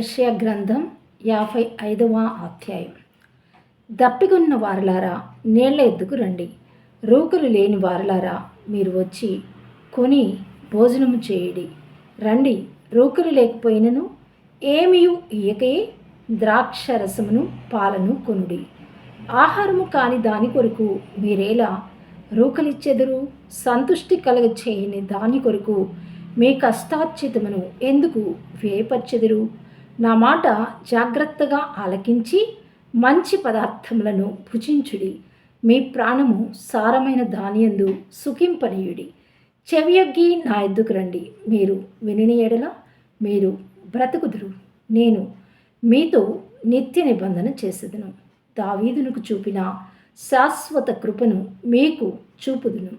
యెషయా గ్రంథం యాభై ఐదవ అధ్యాయం. దప్పిగొన్న వారలారా నీళ్ళ ఎద్దుకు రండి. రూకలు లేని వారలారా మీరు వచ్చి కొని భోజనము చేయుడి. రండి రూకులు లేకపోయినను ఏమియు ఇయకే ద్రాక్ష రసమును పాలను కొనుడి. ఆహారము కాని దాని కొరకు మీరేలా రూకలిచ్చెదరు? సంతుష్టి కలగ చేయని దాని కొరకు మీ కష్టార్చితమును ఎందుకు వేపచ్చెదరు నా మాట జాగ్రత్తగా ఆలకించి మంచి పదార్థములను భుజించుడి. మీ ప్రాణము సారమైన ధాన్యందు సుఖింపనీయుడి. చెవియొగ్గి నా ఎద్దుకు రండి. మీరు వినిని ఎడల మీరు బ్రతుకుదురు. నేను మీతో నిత్య నిబంధన చేసేదను. దావీదునకు చూపిన శాశ్వత కృపను మీకు చూపుదును.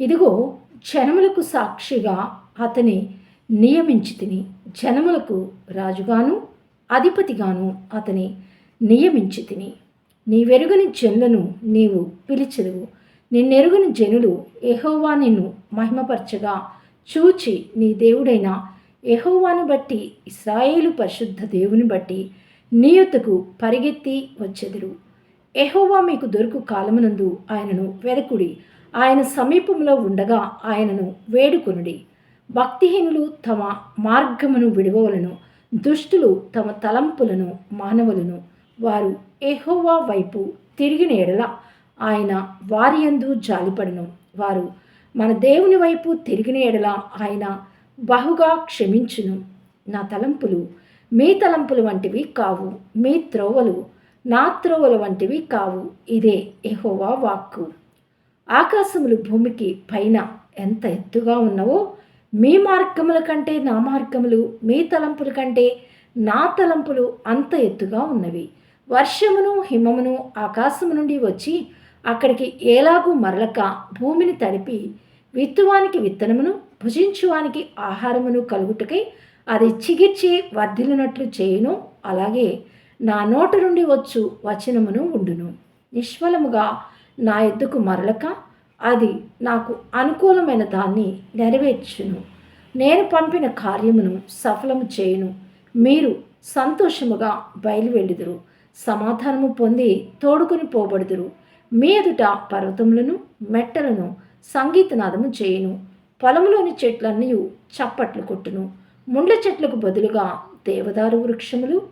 ఇదిగో జనములకు సాక్షిగా అతని నియమించి తిని జనములకు రాజుగాను అధిపతిగాను అతని నియమించి తిని. నీవెరుగని జనులను నీవు పిలిచెదవు. నిన్నెరుగని జనులు ఎహోవా నిన్ను మహిమపరచగా చూచి నీ దేవుడైన ఎహోవాను బట్టి ఇస్రాయేలు పరిశుద్ధ దేవుని బట్టి నీ పరిగెత్తి వచ్చెదరు. ఎహోవా మీకు దొరుకు కాలమునందు ఆయనను వెదకుడి. ఆయన సమీపంలో ఉండగా ఆయనను వేడుకొనుడి. భక్తిహీనులు తమ మార్గమును విడవలను దుష్టులు తమ తలంపులను మానవులను. వారు ఎహోవా వైపు తిరిగిన ఎడల ఆయన వారి యందు జాలిపడను. వారు మన దేవుని వైపు తిరిగిన ఎడల ఆయన బహుగా క్షమించును. నా తలంపులు మీ తలంపులు వంటివి కావు మీ త్రోవలు నా త్రోవల వంటివి కావు ఇదే ఎహోవా వాక్కు. ఆకాశములు భూమికి పైన ఎంత ఎత్తుగా ఉన్నవో మీ మార్గముల కంటే నా మార్గములు మీ తలంపుల కంటే నా తలంపులు అంత ఎత్తుగా ఉన్నవి. వర్షమును హిమమును ఆకాశము నుండి వచ్చి అక్కడికి ఏలాగూ మరలక భూమిని తడిపి విత్తువానికి విత్తనమును భుజించువానికి ఆహారమును కలుగుటకై అది చిగిర్చి వర్ధిల్లినట్లు చేయును. అలాగే నా నోట నుండి వచ్చు వచనమును ఉండును. నిష్ఫలముగా నా ఎద్దుకు మరలక అది నాకు అనుకూలమైన దాన్ని నెరవేర్చును. నేను పంపిన కార్యమును సఫలము చేయును. మీరు సంతోషముగా బయలువెళ్ళుదురు సమాధానము పొంది తోడుకొని పోబడుదురు. మీ ఎదుట పర్వతములను మెట్టలను సంగీతనాదము చేయును. పొలంలోని చెట్లన్నీ చప్పట్లు కొట్టును. ముండ్ల చెట్లకు బదులుగా దేవదారు వృక్షములు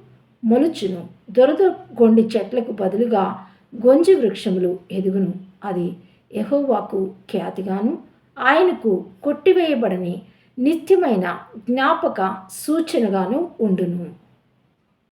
మొలుచును. దొరద గొండి చెట్లకు బదులుగా గొంజి వృక్షములు ఎదుగును. అది యహోవాకు ఖ్యాతిగాను ఆయనకు కొట్టివేయబడని నిత్యమైన జ్ఞాపక సూచనగాను ఉండును.